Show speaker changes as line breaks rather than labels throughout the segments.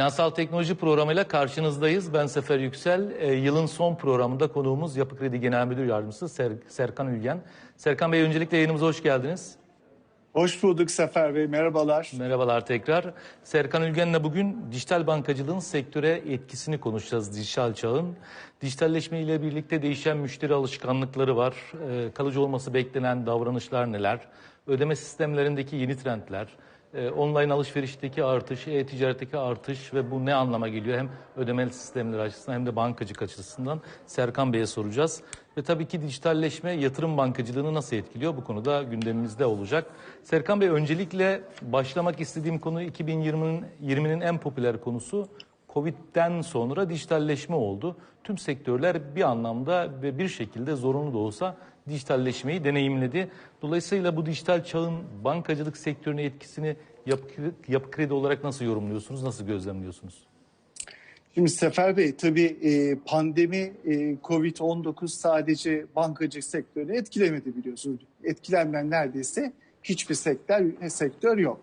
Finansal Teknoloji programıyla karşınızdayız. Ben Sefer Yüksel. E, yılın son programında konuğumuz Yapı Kredi Genel Müdür Yardımcısı Ser, Serkan Ülgen. Serkan Bey öncelikle yayınımıza hoş geldiniz.
Hoş bulduk Sefer Bey, merhabalar.
Merhabalar tekrar. Serkan Ülgen'le bugün dijital bankacılığın sektöre etkisini konuşacağız dijital çağın. Dijitalleşme ile birlikte değişen müşteri alışkanlıkları var. E, kalıcı olması beklenen davranışlar neler? Ödeme sistemlerindeki yeni trendler, e, online alışverişteki artış, e-ticaretteki artış ve bu ne anlama geliyor? Hem ödeme sistemleri açısından hem de bankacılık açısından Serkan Bey'e soracağız. Ve tabii ki dijitalleşme yatırım bankacılığını nasıl etkiliyor? Bu konuda gündemimizde olacak. Serkan Bey öncelikle başlamak istediğim konu 2020'nin 20'nin en popüler konusu Covid'den sonra dijitalleşme oldu. Tüm sektörler bir anlamda ve bir şekilde zorunlu da olsa dijitalleşmeyi deneyimledi. Dolayısıyla bu dijital çağın bankacılık sektörüne etkisini yapı, kredi olarak nasıl yorumluyorsunuz, nasıl gözlemliyorsunuz?
Şimdi Sefer Bey tabii e, pandemi e, Covid-19 sadece bankacılık sektörünü etkilemedi biliyorsunuz. Etkilenmeyen neredeyse hiçbir sektör, sektör yok.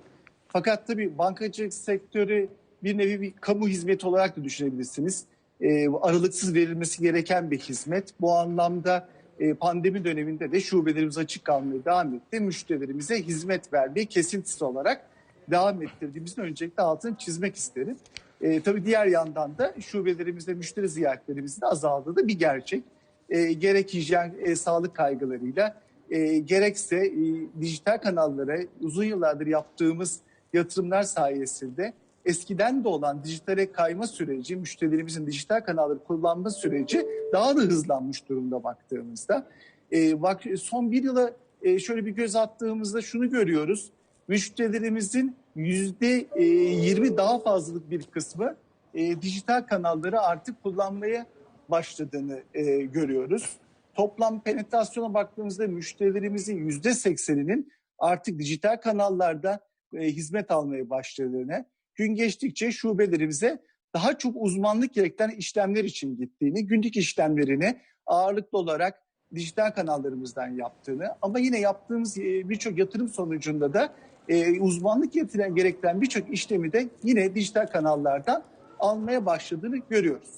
Fakat tabii bankacılık sektörü bir nevi bir kamu hizmeti olarak da düşünebilirsiniz. E, aralıksız verilmesi gereken bir hizmet. Bu anlamda e, pandemi döneminde de şubelerimiz açık kalmaya devam etti. Müşterilerimize hizmet vermeyi kesintisiz olarak devam ettirdiğimizin öncelikle altını çizmek isterim. E, tabii diğer yandan da şubelerimizde müşteri ziyaretlerimizin azaldığı da bir gerçek. E, gerek hijyen, e, sağlık kaygılarıyla e, gerekse e, dijital kanallara uzun yıllardır yaptığımız yatırımlar sayesinde eskiden de olan dijitale kayma süreci, müşterilerimizin dijital kanalları kullanma süreci daha da hızlanmış durumda baktığımızda. E, bak son bir yıla e, şöyle bir göz attığımızda şunu görüyoruz. Müşterilerimizin yüzde e, yirmi daha fazlalık bir kısmı e, dijital kanalları artık kullanmaya başladığını e, görüyoruz. Toplam penetrasyona baktığımızda müşterilerimizin yüzde sekseninin artık dijital kanallarda e, hizmet almaya başladığını, gün geçtikçe şubelerimize daha çok uzmanlık gerektiren işlemler için gittiğini, günlük işlemlerini ağırlıklı olarak dijital kanallarımızdan yaptığını ama yine yaptığımız e, birçok yatırım sonucunda da e, uzmanlık getiren gerektiren birçok işlemi de yine dijital kanallardan almaya başladığını görüyoruz.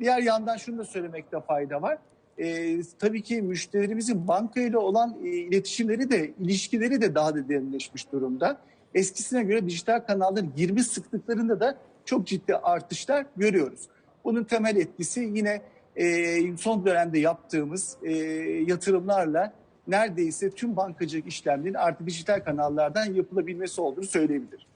Diğer yandan şunu da söylemekte fayda var. E, tabii ki müşterilerimizin banka ile olan e, iletişimleri de, ilişkileri de daha da derinleşmiş durumda. Eskisine göre dijital kanalların girme sıklıklarında da çok ciddi artışlar görüyoruz. Bunun temel etkisi yine e, son dönemde yaptığımız e, yatırımlarla neredeyse tüm bankacılık işlemlerinin artık dijital kanallardan yapılabilmesi olduğunu söyleyebilirim.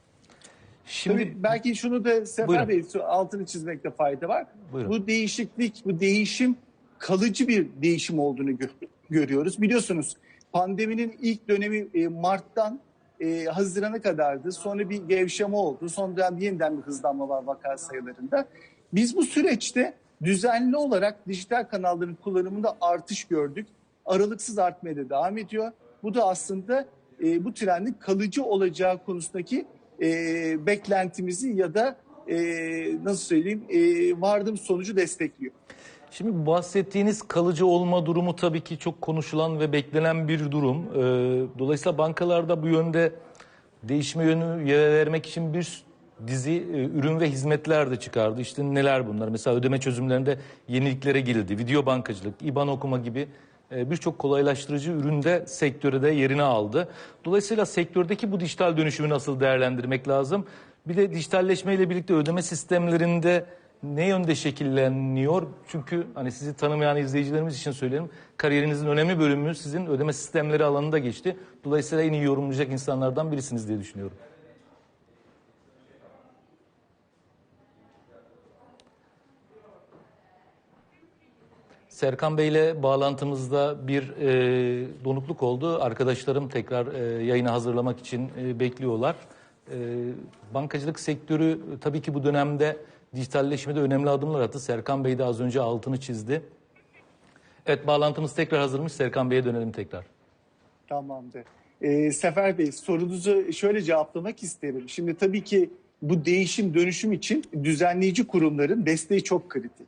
Şimdi Tabii belki şunu da Sefer Bey altını çizmekte fayda var. Buyurun. Bu değişiklik, bu değişim kalıcı bir değişim olduğunu gö görüyoruz. Biliyorsunuz pandeminin ilk dönemi e, Mart'tan e, Haziran'a kadardı. Sonra bir gevşeme oldu. Sonra yeniden bir hızlanma var vaka sayılarında. Biz bu süreçte düzenli olarak dijital kanalların kullanımında artış gördük. Aralıksız artmaya da devam ediyor. Bu da aslında e, bu trendin kalıcı olacağı konusundaki e, beklentimizi ya da e, nasıl söyleyeyim e, vardığım sonucu destekliyor.
Şimdi bahsettiğiniz kalıcı olma durumu tabii ki çok konuşulan ve beklenen bir durum. Ee, dolayısıyla bankalarda bu yönde değişme yönü vermek için bir dizi e, ürün ve hizmetler de çıkardı. İşte neler bunlar? Mesela ödeme çözümlerinde yeniliklere girildi. Video bankacılık, IBAN okuma gibi e, birçok kolaylaştırıcı üründe sektörde yerini aldı. Dolayısıyla sektördeki bu dijital dönüşümü nasıl değerlendirmek lazım? Bir de dijitalleşmeyle birlikte ödeme sistemlerinde ne yönde şekilleniyor? Çünkü hani sizi tanımayan izleyicilerimiz için söyleyelim. Kariyerinizin önemli bölümü sizin ödeme sistemleri alanında geçti. Dolayısıyla en iyi yorumlayacak insanlardan birisiniz diye düşünüyorum. Serkan Bey ile bağlantımızda bir e, donukluk oldu. Arkadaşlarım tekrar e, yayını hazırlamak için e, bekliyorlar. E, bankacılık sektörü tabii ki bu dönemde dijitalleşmede önemli adımlar attı. Serkan Bey de az önce altını çizdi. Evet bağlantımız tekrar hazırmış. Serkan Bey'e dönelim tekrar.
Tamamdır. Ee, Sefer Bey sorunuzu şöyle cevaplamak isterim. Şimdi tabii ki bu değişim dönüşüm için düzenleyici kurumların desteği çok kritik.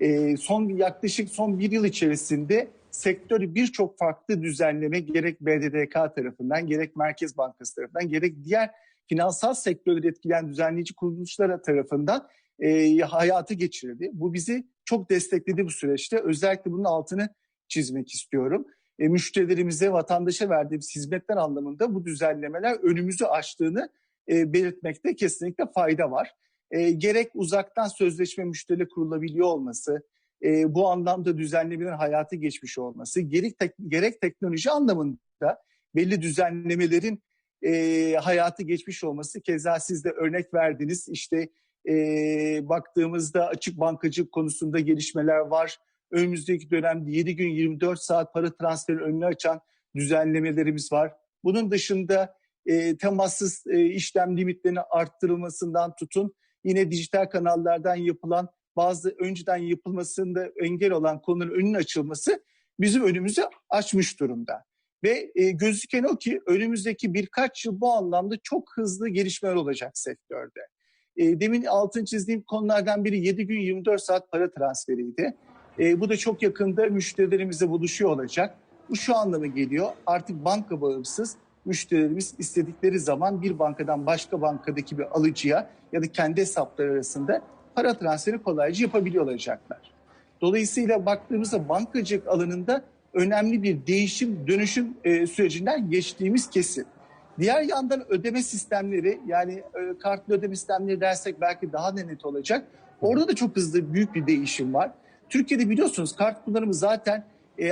Ee, son yaklaşık son bir yıl içerisinde sektörü birçok farklı düzenleme gerek BDDK tarafından gerek Merkez Bankası tarafından gerek diğer finansal sektörleri etkileyen düzenleyici kuruluşlar tarafından e, hayata geçirildi. Bu bizi çok destekledi bu süreçte. Özellikle bunun altını çizmek istiyorum. E, müşterilerimize, vatandaşa verdiğimiz hizmetler anlamında bu düzenlemeler önümüzü açtığını e, belirtmekte kesinlikle fayda var. E, gerek uzaktan sözleşme müşteriyle kurulabiliyor olması, e, bu anlamda düzenlemelerin hayatı geçmiş olması, gerek, tek, gerek teknoloji anlamında belli düzenlemelerin e, hayatı geçmiş olması. Keza siz de örnek verdiniz işte e, baktığımızda açık bankacılık konusunda gelişmeler var. Önümüzdeki dönemde 7 gün 24 saat para transferi önünü açan düzenlemelerimiz var. Bunun dışında e, temassız e, işlem limitlerinin arttırılmasından tutun yine dijital kanallardan yapılan bazı önceden yapılmasında engel olan konuların önünün açılması bizim önümüzü açmış durumda. Ve e, gözüken o ki önümüzdeki birkaç yıl bu anlamda çok hızlı gelişmeler olacak sektörde. E, demin altın çizdiğim konulardan biri 7 gün 24 saat para transferiydi. E, bu da çok yakında müşterilerimizle buluşuyor olacak. Bu şu anlama geliyor. Artık banka bağımsız müşterilerimiz istedikleri zaman bir bankadan başka bankadaki bir alıcıya ya da kendi hesapları arasında para transferi kolayca yapabiliyor olacaklar. Dolayısıyla baktığımızda bankacılık alanında önemli bir değişim, dönüşüm e, sürecinden geçtiğimiz kesin. Diğer yandan ödeme sistemleri yani e, kartlı ödeme sistemleri dersek belki daha da net olacak. Orada da çok hızlı büyük bir değişim var. Türkiye'de biliyorsunuz kart kullanımı zaten e,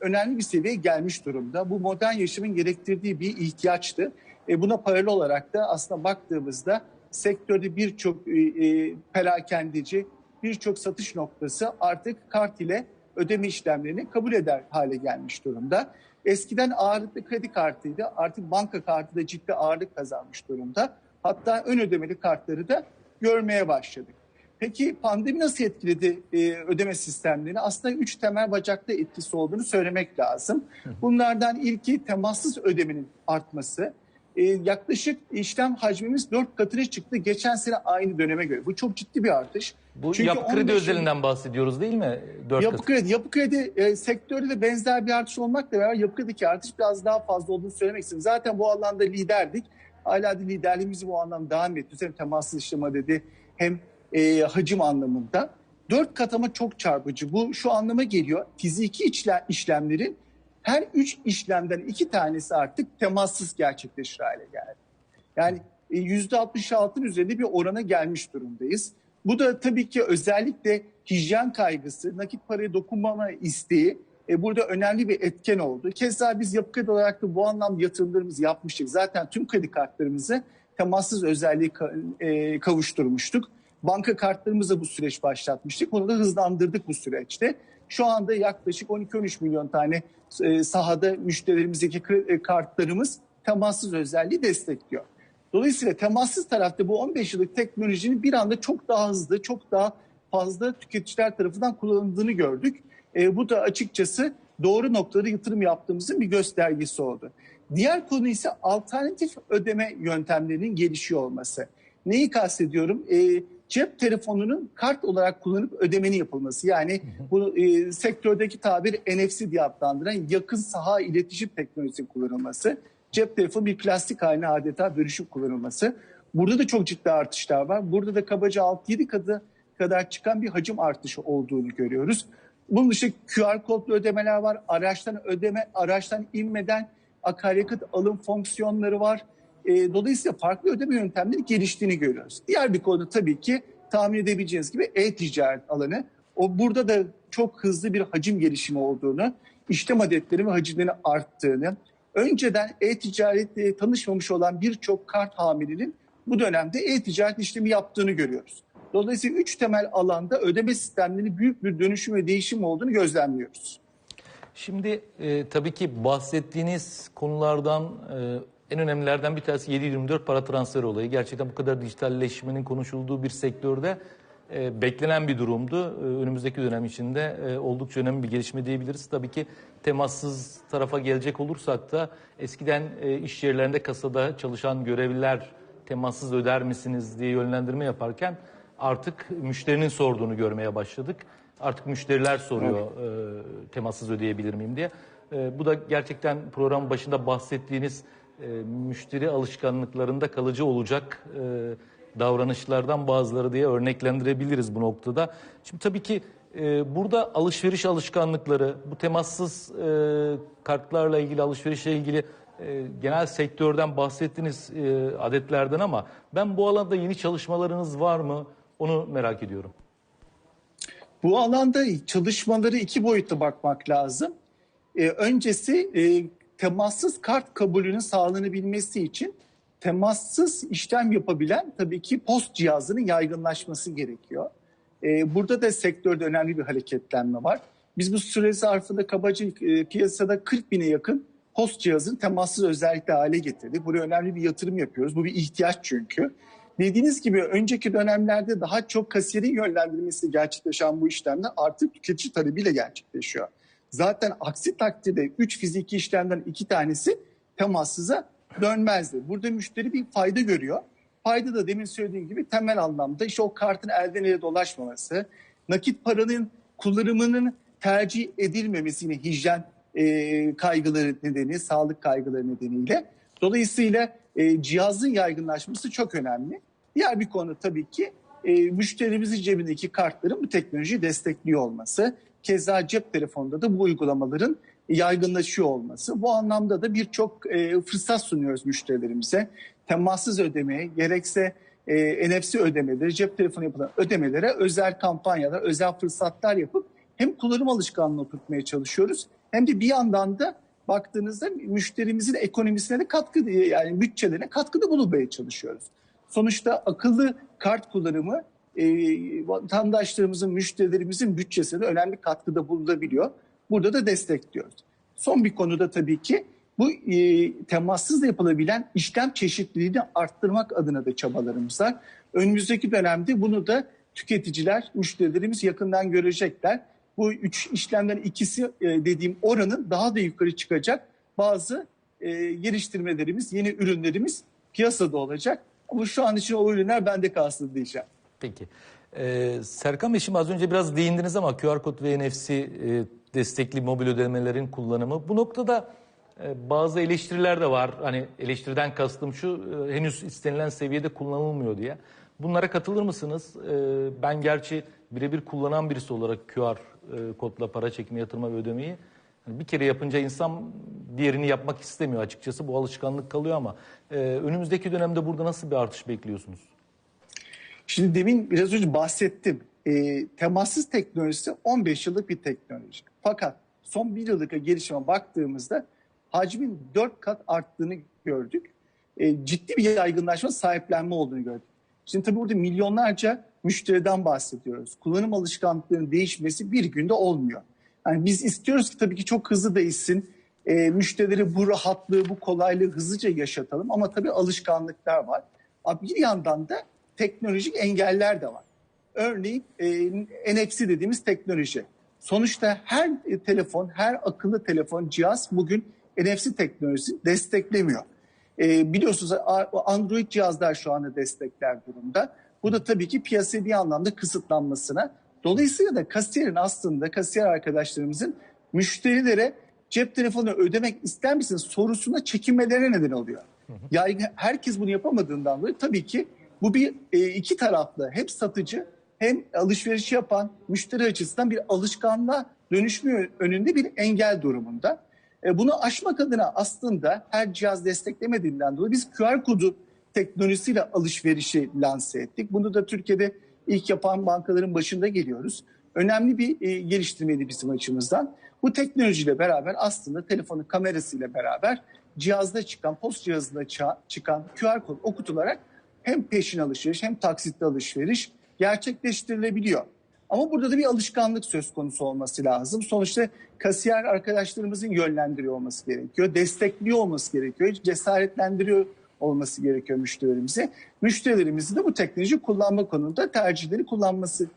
önemli bir seviyeye gelmiş durumda. Bu modern yaşamın gerektirdiği bir ihtiyaçtı. E, buna paralel olarak da aslında baktığımızda sektörde birçok e, e, perakendeci, birçok satış noktası artık kart ile ödeme işlemlerini kabul eder hale gelmiş durumda. Eskiden ağırlıklı kredi kartıydı. Artık banka kartı da ciddi ağırlık kazanmış durumda. Hatta ön ödemeli kartları da görmeye başladık. Peki pandemi nasıl etkiledi e, ödeme sistemlerini? Aslında üç temel bacakta etkisi olduğunu söylemek lazım. Bunlardan ilki temassız ödemenin artması. E, yaklaşık işlem hacmimiz dört katına çıktı geçen sene aynı döneme göre. Bu çok ciddi bir artış.
Bu
Çünkü
yapı kredi
15
özelinden bahsediyoruz değil mi? 4
Yapı
kat.
kredi, yapı kredi e, sektörde de benzer bir artış olmakla beraber yapı kredideki artış biraz daha fazla olduğunu söylemek istedim. Zaten bu alanda liderdik. Hala da liderliğimizi bu anlamda devam ediyoruz. Hem temassız işlem adedi hem e, hacim anlamında. Dört katama çok çarpıcı. Bu şu anlama geliyor. Fiziki işlem, işlemlerin her üç işlemden iki tanesi artık temassız gerçekleşir hale geldi. Yani e, yüzde 66'ın üzerinde bir orana gelmiş durumdayız. Bu da tabii ki özellikle hijyen kaygısı, nakit paraya dokunmama isteği e, burada önemli bir etken oldu. Keza biz yapı kredi olarak da bu anlamda yatırımlarımızı yapmıştık. Zaten tüm kredi kartlarımızı temassız özelliği e, kavuşturmuştuk. Banka kartlarımızı bu süreç başlatmıştık. Bunu da hızlandırdık bu süreçte. Şu anda yaklaşık 12-13 milyon tane e, sahada müşterilerimizdeki e, kartlarımız temassız özelliği destekliyor. Dolayısıyla temassız tarafta bu 15 yıllık teknolojinin bir anda çok daha hızlı, çok daha fazla tüketiciler tarafından kullanıldığını gördük. E, bu da açıkçası doğru noktalara yatırım yaptığımızın bir göstergesi oldu. Diğer konu ise alternatif ödeme yöntemlerinin gelişiyor olması. Neyi kastediyorum? E, cep telefonunun kart olarak kullanıp ödemenin yapılması. Yani bu e, sektördeki tabir NFC diye adlandıran yakın saha iletişim teknolojisi kullanılması. Cep telefonu bir plastik haline adeta dönüşüp kullanılması. Burada da çok ciddi artışlar var. Burada da kabaca 6-7 katı kadar çıkan bir hacim artışı olduğunu görüyoruz. Bunun dışında QR kodlu ödemeler var. Araçtan ödeme, araçtan inmeden akaryakıt alım fonksiyonları var. E, dolayısıyla farklı ödeme yöntemleri geliştiğini görüyoruz. Diğer bir konu tabii ki tahmin edebileceğiniz gibi e-ticaret alanı. O burada da çok hızlı bir hacim gelişimi olduğunu, işlem adetleri ve hacimlerin arttığını, önceden e-ticaretle tanışmamış olan birçok kart hamilinin bu dönemde e-ticaret işlemi yaptığını görüyoruz. Dolayısıyla üç temel alanda ödeme sistemlerinin büyük bir dönüşüm ve değişim olduğunu gözlemliyoruz.
Şimdi e, tabii ki bahsettiğiniz konulardan e, en önemlilerden bir tanesi 7-24 para transferi olayı. Gerçekten bu kadar dijitalleşmenin konuşulduğu bir sektörde e, beklenen bir durumdu. E, önümüzdeki dönem içinde e, oldukça önemli bir gelişme diyebiliriz. Tabii ki temassız tarafa gelecek olursak da eskiden e, iş yerlerinde kasada çalışan görevliler temassız öder misiniz diye yönlendirme yaparken artık müşterinin sorduğunu görmeye başladık. Artık müşteriler soruyor e, temassız ödeyebilir miyim diye. E, bu da gerçekten program başında bahsettiğiniz e, müşteri alışkanlıklarında kalıcı olacak e, davranışlardan bazıları diye örneklendirebiliriz bu noktada. Şimdi tabii ki e, burada alışveriş alışkanlıkları, bu temassız e, kartlarla ilgili, alışverişle ilgili e, genel sektörden bahsettiniz e, adetlerden ama ben bu alanda yeni çalışmalarınız var mı? Onu merak ediyorum.
Bu alanda çalışmaları iki boyutta bakmak lazım. Ee, öncesi e, temassız kart kabulünün sağlanabilmesi için temassız işlem yapabilen tabii ki post cihazının yaygınlaşması gerekiyor. Ee, burada da sektörde önemli bir hareketlenme var. Biz bu süre zarfında kabaca e, piyasada 40 bine yakın post cihazın temassız özellikle hale getirdik. Buraya önemli bir yatırım yapıyoruz. Bu bir ihtiyaç çünkü. Dediğiniz gibi önceki dönemlerde daha çok kasiyerin yönlendirilmesi gerçekleşen bu işlemler artık tüketici talebiyle gerçekleşiyor. Zaten aksi takdirde 3 fiziki işlemden 2 tanesi temassıza dönmezdi. Burada müşteri bir fayda görüyor. Fayda da demin söylediğim gibi temel anlamda işte o kartın elden ele dolaşmaması, nakit paranın kullanımının tercih edilmemesi yine hijyen e, kaygıları nedeni, sağlık kaygıları nedeniyle. Dolayısıyla e, cihazın yaygınlaşması çok önemli. Diğer bir konu tabii ki e, müşterimizin cebindeki kartların bu teknolojiyi destekliyor olması. Keza cep telefonunda da bu uygulamaların yaygınlaşıyor olması. Bu anlamda da birçok e, fırsat sunuyoruz müşterilerimize. Temassız ödemeye, gerekse e, NFC ödemeleri, cep telefonu yapılan ödemelere özel kampanyalar, özel fırsatlar yapıp hem kullanım alışkanlığı oturtmaya çalışıyoruz hem de bir yandan da baktığınızda müşterimizin ekonomisine de katkı yani bütçelerine katkıda bulunmaya çalışıyoruz. Sonuçta akıllı kart kullanımı e, vatandaşlarımızın, müşterilerimizin bütçesine önemli katkıda bulunabiliyor. Burada da destekliyoruz. Son bir konuda tabii ki bu e, temassız yapılabilen işlem çeşitliliğini arttırmak adına da çabalarımız var. Önümüzdeki dönemde bunu da tüketiciler, müşterilerimiz yakından görecekler. Bu üç işlemden ikisi e, dediğim oranın daha da yukarı çıkacak bazı e, geliştirmelerimiz, yeni ürünlerimiz piyasada olacak. Ama şu an için o ürünler bende kalsın diyeceğim.
Peki. Ee, Serkan Bey az önce biraz değindiniz ama QR kod ve NFC e, destekli mobil ödemelerin kullanımı. Bu noktada e, bazı eleştiriler de var. Hani eleştiriden kastım şu e, henüz istenilen seviyede kullanılmıyor diye. Bunlara katılır mısınız? E, ben gerçi birebir kullanan birisi olarak QR e, kodla para çekme, yatırma ve ödemeyi yani bir kere yapınca insan diğerini yapmak istemiyor açıkçası. Bu alışkanlık kalıyor ama e, önümüzdeki dönemde burada nasıl bir artış bekliyorsunuz?
Şimdi demin biraz önce bahsettim. E, temassız teknolojisi 15 yıllık bir teknoloji. Fakat son bir yıllık gelişime baktığımızda hacmin 4 kat arttığını gördük. E, ciddi bir yaygınlaşma, sahiplenme olduğunu gördük. Şimdi tabii burada milyonlarca müşteriden bahsediyoruz. Kullanım alışkanlıklarının değişmesi bir günde olmuyor. Yani biz istiyoruz ki tabii ki çok hızlı değişsin. E, müşterileri bu rahatlığı, bu kolaylığı hızlıca yaşatalım. Ama tabii alışkanlıklar var. Ama bir yandan da teknolojik engeller de var. Örneğin e, NFC dediğimiz teknoloji. Sonuçta her e, telefon, her akıllı telefon, cihaz bugün NFC teknolojisini desteklemiyor. E, biliyorsunuz Android cihazlar şu anda destekler durumda. Bu da tabii ki piyasaya bir anlamda kısıtlanmasına. Dolayısıyla da kasiyerin aslında kasiyer arkadaşlarımızın müşterilere cep telefonu ödemek ister misiniz sorusuna çekinmelerine neden oluyor. Yani herkes bunu yapamadığından dolayı tabii ki bu bir e, iki taraflı hem satıcı hem alışveriş yapan müşteri açısından bir alışkanlığa dönüşmüyor önünde bir engel durumunda. E, bunu aşmak adına aslında her cihaz desteklemediğinden dolayı biz QR kodu teknolojisiyle alışverişi lanse ettik. Bunu da Türkiye'de ilk yapan bankaların başında geliyoruz. Önemli bir e, geliştirmeydi bizim açımızdan. Bu teknolojiyle beraber aslında telefonun kamerasıyla beraber cihazda çıkan, post cihazında çıkan QR kod okutularak hem peşin alışveriş hem taksitli alışveriş gerçekleştirilebiliyor. Ama burada da bir alışkanlık söz konusu olması lazım. Sonuçta kasiyer arkadaşlarımızın yönlendiriyor olması gerekiyor, destekliyor olması gerekiyor, cesaretlendiriyor olması gerekiyor müşterilerimize. Müşterilerimizin de bu teknoloji kullanma konusunda tercihleri kullanması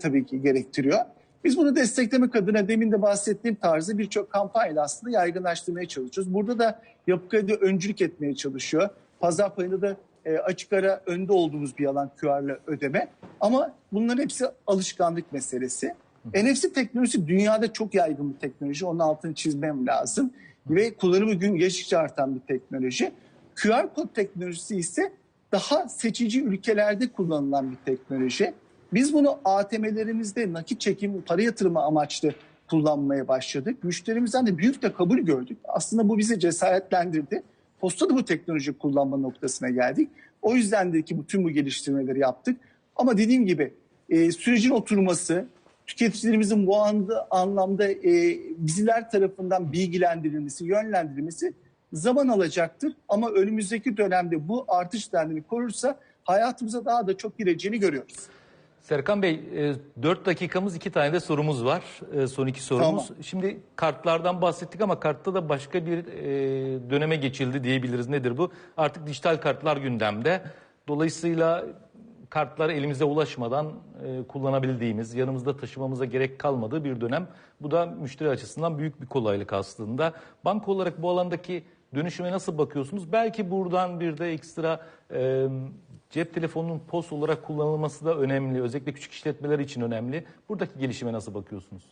tabii ki gerektiriyor. Biz bunu desteklemek adına demin de bahsettiğim tarzı birçok kampanyayla aslında yaygınlaştırmaya çalışıyoruz. Burada da yapı kredi öncülük etmeye çalışıyor. Pazar payında da e, açık ara önde olduğumuz bir alan QR'la ödeme. Ama bunların hepsi alışkanlık meselesi. NFC teknolojisi dünyada çok yaygın bir teknoloji. Onun altını çizmem lazım. ve kullanımı gün geçtikçe artan bir teknoloji. QR kod teknolojisi ise daha seçici ülkelerde kullanılan bir teknoloji. Biz bunu ATM'lerimizde nakit çekim, para yatırımı amaçlı kullanmaya başladık. Müşterimizden de büyük de kabul gördük. Aslında bu bizi cesaretlendirdi. Posta da bu teknoloji kullanma noktasına geldik. O yüzden de ki bütün bu geliştirmeleri yaptık. Ama dediğim gibi e, sürecin oturması, tüketicilerimizin bu anda anlamda e, bizler tarafından bilgilendirilmesi, yönlendirilmesi zaman alacaktır. Ama önümüzdeki dönemde bu artış trendini korursa hayatımıza daha da çok gireceğini görüyoruz.
Serkan Bey, 4 dakikamız iki tane de sorumuz var. E, Son iki sorumuz.
Tamam.
Şimdi kartlardan bahsettik ama kartta da başka bir e, döneme geçildi diyebiliriz. Nedir bu? Artık dijital kartlar gündemde. Dolayısıyla kartlar elimize ulaşmadan e, kullanabildiğimiz, yanımızda taşımamıza gerek kalmadığı bir dönem. Bu da müşteri açısından büyük bir kolaylık aslında. Banka olarak bu alandaki dönüşüme nasıl bakıyorsunuz? Belki buradan bir de ekstra e, cep telefonunun POS olarak kullanılması da önemli. Özellikle küçük işletmeler için önemli. Buradaki gelişime nasıl bakıyorsunuz?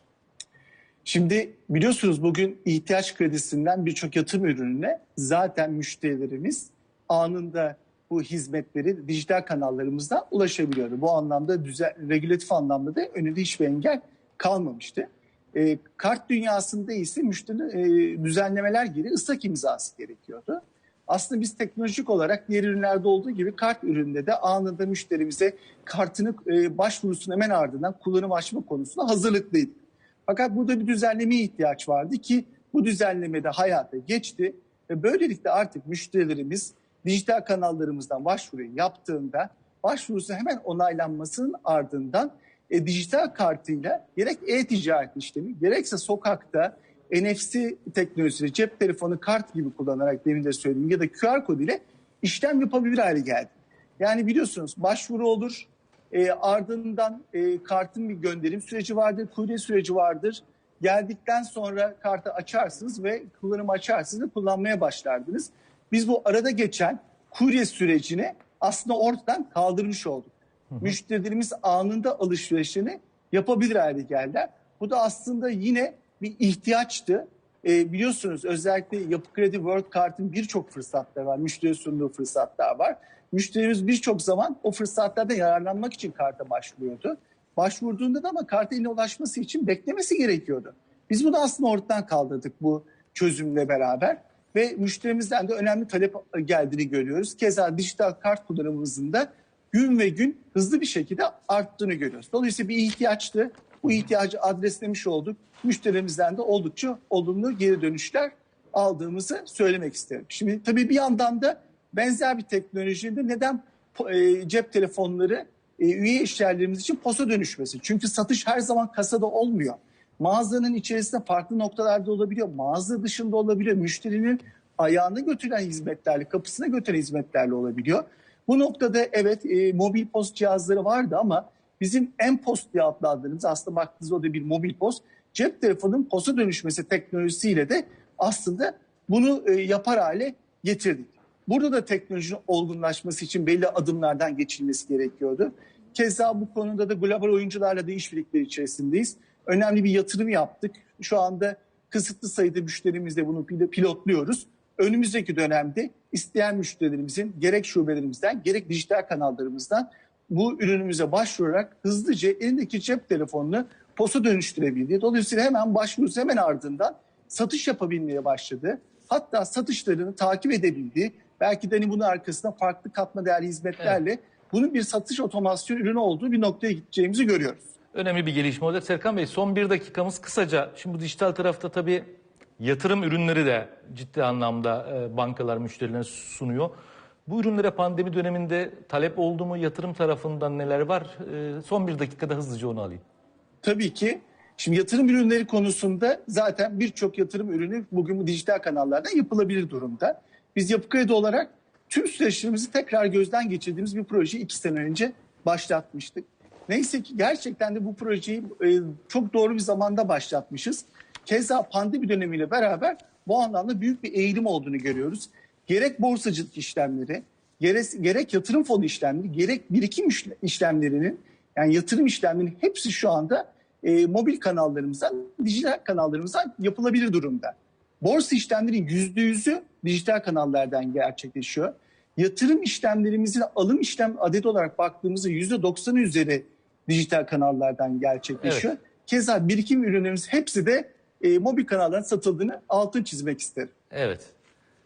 Şimdi biliyorsunuz bugün ihtiyaç kredisinden birçok yatırım ürününe zaten müşterilerimiz anında bu hizmetleri dijital kanallarımızdan ulaşabiliyordu. Bu anlamda düzen, regülatif anlamda da önünde hiçbir engel kalmamıştı. E, kart dünyasında ise müşteri e, düzenlemeler gereği ıslak imzası gerekiyordu. Aslında biz teknolojik olarak diğer ürünlerde olduğu gibi kart üründe de anında müşterimize kartını e, başvurusunun hemen ardından kullanım açma konusunda hazırlıklıydık. Fakat burada bir düzenlemeye ihtiyaç vardı ki bu düzenleme de hayata geçti ve böylelikle artık müşterilerimiz dijital kanallarımızdan başvuruyu yaptığında başvurusu hemen onaylanmasının ardından e, dijital kartıyla gerek e-ticaret işlemi gerekse sokakta NFC teknolojisi, cep telefonu kart gibi kullanarak demin de söyledim ya da QR kod ile işlem yapabilir hale geldi. Yani biliyorsunuz başvuru olur, e, ardından e, kartın bir gönderim süreci vardır, kurye süreci vardır. Geldikten sonra kartı açarsınız ve kullanım açarsınız ve kullanmaya başlardınız. Biz bu arada geçen kurye sürecini aslında ortadan kaldırmış olduk. Müşterilerimiz anında alışverişini yapabilir hale geldiler. Bu da aslında yine bir ihtiyaçtı. E, biliyorsunuz özellikle Yapı Kredi World Kart'ın birçok fırsatları var. Müşteri sunduğu fırsatlar var. Müşterimiz birçok zaman o fırsatlardan yararlanmak için karta başvuruyordu. Başvurduğunda da ama karta eline ulaşması için beklemesi gerekiyordu. Biz bunu aslında ortadan kaldırdık bu çözümle beraber ve müşterimizden de önemli talep geldiğini görüyoruz. Keza dijital kart kullanımımızın da gün ve gün hızlı bir şekilde arttığını görüyoruz. Dolayısıyla bir ihtiyaçtı. Bu ihtiyacı adreslemiş olduk. Müşterimizden de oldukça olumlu geri dönüşler aldığımızı söylemek isterim. Şimdi tabii bir yandan da benzer bir teknolojide neden e, cep telefonları e, üye işyerlerimiz için posa dönüşmesi? Çünkü satış her zaman kasada olmuyor. Mağazanın içerisinde farklı noktalarda olabiliyor. Mağaza dışında olabiliyor. Müşterinin ayağına götüren hizmetlerle, kapısına götüren hizmetlerle olabiliyor. Bu noktada evet e, mobil post cihazları vardı ama bizim M-Post diye adlandırdığımız aslında baktığınızda o da bir mobil post. Cep telefonunun posta dönüşmesi teknolojisiyle de aslında bunu e, yapar hale getirdik. Burada da teknolojinin olgunlaşması için belli adımlardan geçilmesi gerekiyordu. Keza bu konuda da global oyuncularla da işbirlikleri içerisindeyiz. Önemli bir yatırım yaptık. Şu anda kısıtlı sayıda müşterimizle bunu pilotluyoruz. Önümüzdeki dönemde isteyen müşterilerimizin gerek şubelerimizden gerek dijital kanallarımızdan bu ürünümüze başvurarak hızlıca elindeki cep telefonunu posa dönüştürebildiği. Dolayısıyla hemen başvurusu hemen ardından satış yapabilmeye başladı. Hatta satışlarını takip edebildiği, belki de hani bunun arkasında farklı katma değerli hizmetlerle evet. bunun bir satış otomasyon ürünü olduğu bir noktaya gideceğimizi görüyoruz.
Önemli bir gelişme olacak. Serkan Bey son bir dakikamız kısaca. Şimdi bu dijital tarafta tabii yatırım ürünleri de ciddi anlamda e, bankalar müşterilerine sunuyor. Bu ürünlere pandemi döneminde talep oldu mu? Yatırım tarafından neler var? E, son bir dakikada hızlıca onu alayım.
Tabii ki. Şimdi yatırım ürünleri konusunda zaten birçok yatırım ürünü bugün bu dijital kanallardan yapılabilir durumda. Biz Yapı Kredi olarak tüm süreçlerimizi tekrar gözden geçirdiğimiz bir projeyi iki sene önce başlatmıştık. Neyse ki gerçekten de bu projeyi e, çok doğru bir zamanda başlatmışız. Keza pandemi dönemiyle beraber bu anlamda büyük bir eğilim olduğunu görüyoruz. Gerek borsacılık işlemleri, gerek, gerek yatırım fonu işlemleri, gerek birikim işlemlerinin yani yatırım işlemlerinin hepsi şu anda e, mobil kanallarımızdan, dijital kanallarımızdan yapılabilir durumda. Borsa işlemlerin %100'ü dijital kanallardan gerçekleşiyor. Yatırım işlemlerimizin alım işlem adet olarak baktığımızda %90'ı üzeri dijital kanallardan gerçekleşiyor. Keza birikim ürünlerimiz hepsi de e, mobil kanallardan satıldığını altın çizmek isterim.
Evet.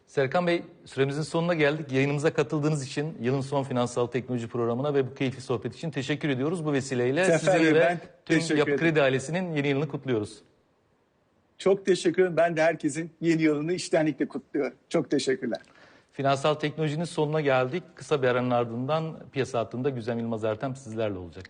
Serkan Bey süremizin sonuna geldik. Yayınımıza katıldığınız için yılın son finansal teknoloji programına ve bu keyifli sohbet için teşekkür ediyoruz. Bu vesileyle
Sefer
sizleri
Bey,
ve
ben
tüm Yapı. Kredi ailesinin yeni yılını kutluyoruz.
Çok teşekkür ederim. Ben de herkesin yeni yılını içtenlikle kutluyorum. Çok teşekkürler.
Finansal teknolojinin sonuna geldik. Kısa bir aranın ardından piyasa hattında Güzem Yılmaz Ertem sizlerle olacak.